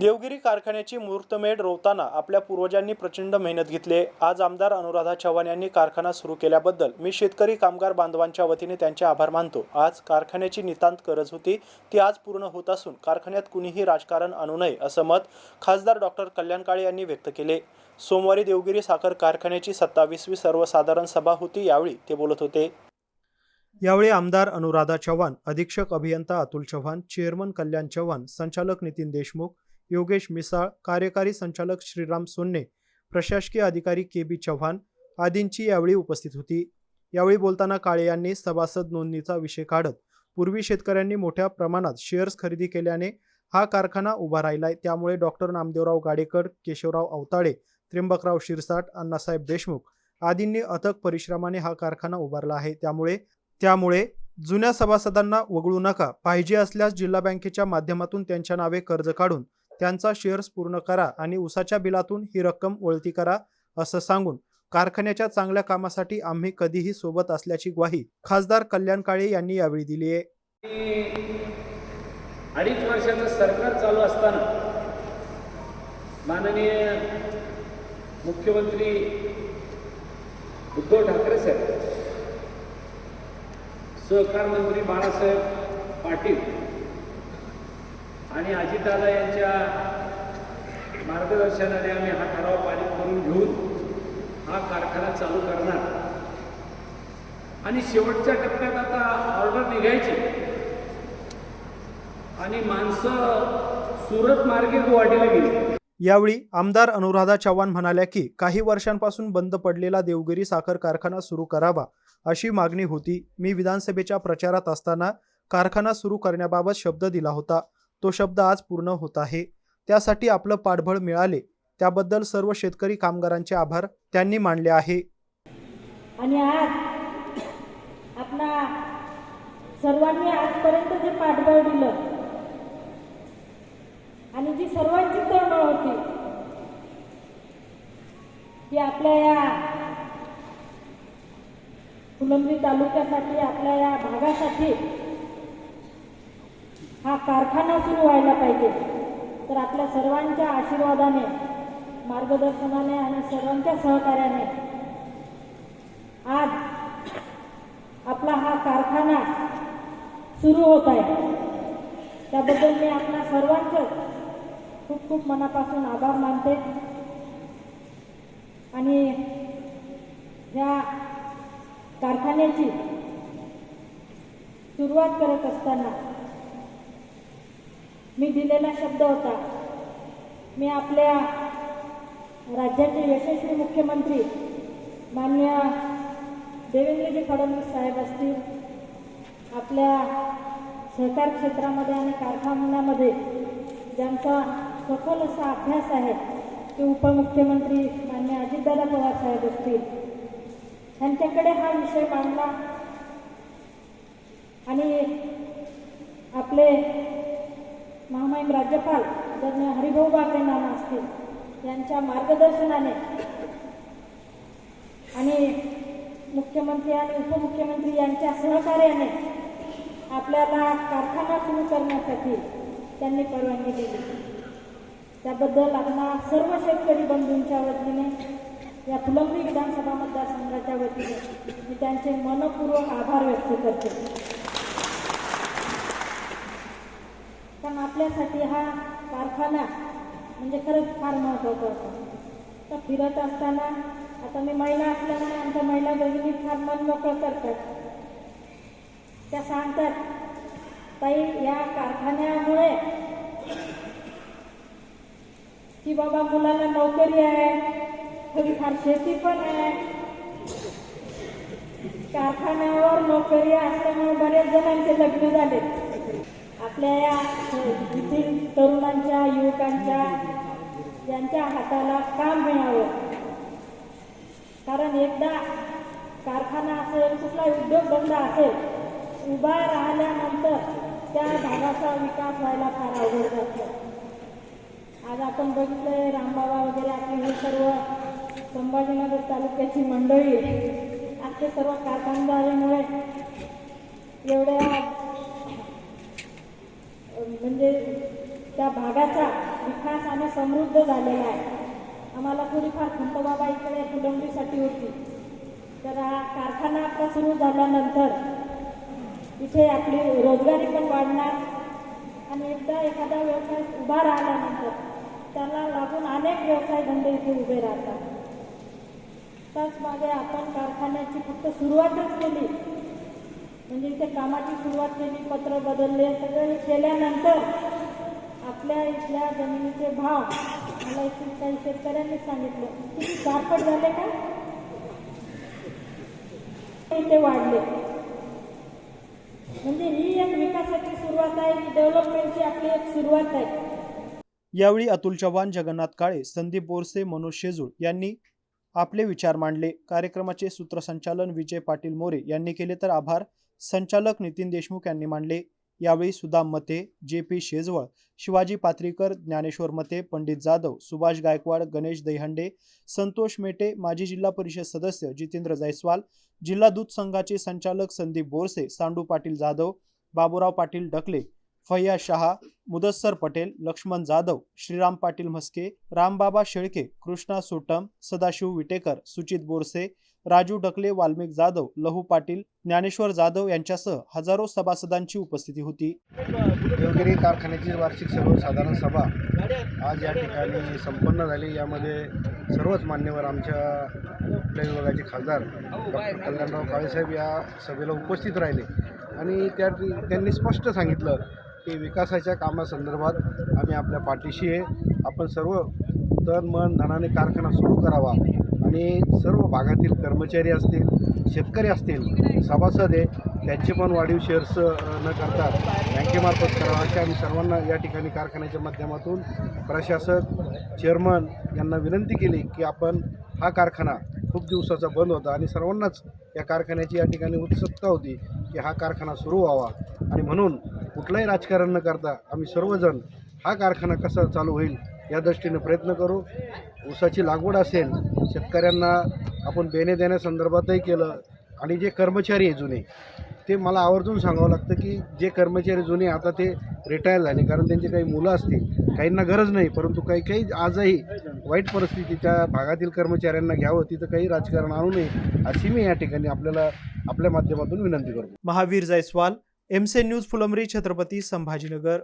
देवगिरी कारखान्याची मुहूर्तमेढ रोवताना आपल्या पूर्वजांनी प्रचंड मेहनत घेतली. आज आमदार अनुराधा चव्हाण यांनी कारखाना सुरू केल्याबद्दल मी शेतकरी कामगार बांधवांच्या वतीने त्यांचे आभार मानतो. आज कारखान्याची नितांत गरज होती. ती आज पूर्ण होत असून कारखान्यात कुणीही राजकारण आणू नये असं मत खासदार डॉक्टर कल्याण काळे यांनी व्यक्त केले. सोमवारी देवगिरी साखर कारखान्याची सत्तावीसवी सर्वसाधारण सभा होती यावेळी ते बोलत होते. यावेळी आमदार अनुराधा चव्हाण अधीक्षक अभियंता अतुल चव्हाण चेअरमन कल्याण चव्हाण संचालक नितीन देशमुख योगेश मिसाळ कार्यकारी संचालक श्रीराम सोन्ने प्रशासकीय अधिकारी के बी चव्हाण आदींची यावेळी उपस्थित होती. यावेळी बोलताना काळे यांनी सभासद नोंदणीचा विषय काढत पूर्वी शेतकऱ्यांनी मोठ्या प्रमाणात शेअर्स खरेदी केल्याने हा कारखाना उभा राहिलाय. त्यामुळे डॉक्टर नामदेवराव गाडेकर केशवराव अवताळे त्र्यंबकराव शिरसाट अण्णासाहेब देशमुख आदींनी अथक परिश्रमाने हा कारखाना उभारला आहे. त्यामुळे त्यामुळे जुन्या सभासदांना वगळू नका. पाहिजे असल्यास जिल्हा बँकेच्या माध्यमातून त्यांच्या नावे कर्ज काढून त्यांचा शेअर्स पूर्ण करा आणि उसाच्या बिलातून ही रक्कम वळती करा असं सांगून कारखान्याच्या चांगल्या कामासाठी आम्ही कधीही सोबत असल्याची ग्वाही खासदार कल्याण काळे यांनी यावेळी दिली आहे. अडीच वर्षाचं सरकार चालू असताना माननीय मुख्यमंत्री उद्धव ठाकरे साहेब सहकार मंत्री बाळासाहेब पाटील आणि अजिताला यांच्या मार्गदर्शनाने आम्ही हा ठराव पारित करून घेऊन हा कारखाना चालू करणार. आणि शेवटच्या टप्प्यात आता ऑर्डर निघायची. आणि माणसं सुरत मार्गे गुवाहाटीला गेली. यावेळी आमदार अनुराधा चव्हाण म्हणाल्या की काही वर्षांपासून बंद पडलेला देवगिरी साखर कारखाना सुरू करावा अशी मागणी होती. मी विधानसभेच्या प्रचारात असताना कारखाना सुरू करण्याबाबत शब्द दिला होता. तो शब्द आज पूर्ण होत आहे. त्यासाठी आपलं पाठबळ मिळाले. त्याबद्दल सर्व शेतकरी कामगारांचे आभार. त्यांनी मानले आहे. आणि आज आपला सर्वांनी आजपर्यंत जे पाठबळ दिलं आणि जी सर्वांची तळमळ होती की आपल्या या फुलंब्री तालुक्यासाठी आपल्या या भागासाठी हा कारखाना सुरू व्हायला पाहिजे. तर आपल्या सर्वांच्या आशीर्वादाने मार्गदर्शनाने आणि सर्वांच्या सहकार्याने आज आपला हा कारखाना सुरू होत आहे. त्याबद्दल मी आपल्या सर्वांचं खूप खूप मनापासून आभार मानते. आणि ह्या कारखान्याची सुरुवात करत असताना मी दिलेला शब्द होता. मी आपल्या राज्याचे यशस्वी मुख्यमंत्री मान्य देवेंद्रजी फडणवीस साहेब असतील आपल्या सहकार क्षेत्रामध्ये आणि कारखान्यामध्ये ज्यांचा सखोल असा अभ्यास आहे ते उपमुख्यमंत्री मान्य अजितदादा पवार साहेब असतील. त्यांच्याकडे हा विषय मांडला आणि आपले महामहिम राज्यपाल जर हरिभाऊ बापरे नाना असतील यांच्या मार्गदर्शनाने आणि मुख्यमंत्री आणि उपमुख्यमंत्री यांच्या सहकार्याने आपल्याला कारखाना सुरू करण्यासाठी त्यांनी परवानगी दिली. त्याबद्दल आपला सर्व शेतकरी बंधूंच्या वतीने या फुलंबी विधानसभा मतदारसंघाच्या वतीने मी त्यांचे मनपूर्वक आभार व्यक्त करते कारण आपल्यासाठी हा कारखाना म्हणजे खरंच फार महत्त्वाचा होता. तर फिरत असताना आता मी महिला असल्यामुळे आमच्या महिला भगिनी फार मन मोकळं करतात. त्या सांगतात ताई या कारखान्यामुळे की बाबा मुलाला नोकरी आहे थोडीफार शेती पण आहे. कारखान्यावर नोकरी असल्यामुळे बरेच जणांचे लग्न झाले आपल्या या येथील तरुणांच्या युवकांच्या यांच्या हाताला काम मिळावं. कारण एकदा कारखाना असेल कुठला उद्योग बंद असेल उभा राहिल्यानंतर त्या भागाचा विकास व्हायला फार अवघड जातो. आज आपण बघितलंय रामबाबा वगैरे आपली हे सर्व संभाजीनगर तालुक्याची मंडळी आज ते सर्व कारखानदारीमुळे एवढ्या म्हणजे त्या भागाचा विकास आणि समृद्ध झालेला आहे. आम्हाला थोडीफार खंतबाबा इकडे फुलवणीसाठी होती. तर हा कारखाना आपला सुरू झाल्यानंतर इथे आपली रोजगारी पण वाढणार. आणि एकदा एखादा व्यवसाय उभा राहिल्यानंतर त्याला लागून अनेक व्यवसाय धंदे इथे उभे राहतात. त्याचमागे आपण कारखान्याची फक्त सुरुवातच केली. म्हणजे त्या कामाची सुरुवात केली पत्र बदलले. सगळं हे केल्यानंतर आपल्या इथल्या जमिनीचे भाव मला इथे काही शेतकऱ्यांनी सांगितलं. किती चारपट झाले का? इथे वाढले. म्हणजे ही एक विकासाची सुरुवात आहे ही डेव्हलपमेंटची आपली एक सुरुवात आहे. यावेळी अतुल चव्हाण जगन्नाथ काळे संदीप बोरसे मनोज शेजूळ यांनी आपले विचार मांडले. कार्यक्रमाचे सूत्रसंचालन विजय पाटील मोरे यांनी केले. तर आभार. संचालक नितीन देशमुख यांनी मांडले. यावेळी सुदाम मते जे पी शेजवळ शिवाजी पात्रीकर ज्ञानेश्वर मते पंडित जाधव सुभाष गायकवाड गणेश दहीहंडे संतोष मेटे माजी जिल्हा परिषद सदस्य जितेंद्र जायस्वाल जिल्हा दूध संघाचे संचालक संदीप बोरसे सांडू पाटील जाधव बाबूराव पाटील डकले फय्या शहा मुदस्सर पटेल लक्ष्मण जाधव श्रीराम पाटील म्हस्के रामबाबा शेळके कृष्णा सोटम सदाशिव विटेकर सुचित बोरसे राजू ढकले वाल्मिक जाधव लहू पाटील ज्ञानेश्वर जाधव यांच्यासह हजारो सभासदांची उपस्थिती होती. देवगिरी कारखान्याची वार्षिक सर्वसाधारण सभा आज या ठिकाणी संपन्न झाली. यामध्ये सर्वच मान्यवर आमच्या आपल्या विभागाचे खासदार डॉक्टर कल्याणराव काळेसाहेब या सभेला उपस्थित राहिले. आणि त्या त्यांनी स्पष्ट सांगितलं की विकासाच्या कामासंदर्भात आम्ही आपल्या पाठीशी आहे. आपण सर्व तन मन धनाने कारखाना सुरू करावा. आणि सर्व भागातील कर्मचारी असतील शेतकरी असतील सभासद आहे त्यांचे पण वाढीव शेअर्स न करता बँकेमार्फत करावं अशा आम्ही सर्वांना या ठिकाणी कारखान्याच्या माध्यमातून प्रशासक चेअरमन यांना विनंती केली की आपण हा कारखाना खूप दिवसाचा बंद होता आणि सर्वांनाच या कारखान्याची या ठिकाणी उत्सुकता होती की हा कारखाना सुरू व्हावा. आणि म्हणून कुठलंही राजकारण न करता आम्ही सर्वजण हा कारखाना कसा चालू होईल या दृष्टीने प्रयत्न करू. ऊसाची लागवड असेल शेतकऱ्यांना आपण बेणे देण्यासंदर्भातही केलं. आणि जे कर्मचारी आहे जुने ते मला आवर्जून सांगावं लागतं की जे कर्मचारी जुने आता ते रिटायर झाले. कारण त्यांची काही मुलं असतील काहींना गरज नाही. परंतु काही काही आजही वाईट परिस्थिती त्या भागातील कर्मचाऱ्यांना घ्यावं तिथं काही राजकारण आणू नये अशी मी या ठिकाणी आपल्याला आपल्या माध्यमातून विनंती करतो. महावीर जायस्वाल एमसे न्यूज फुलंबरी छत्रपती संभाजीनगर.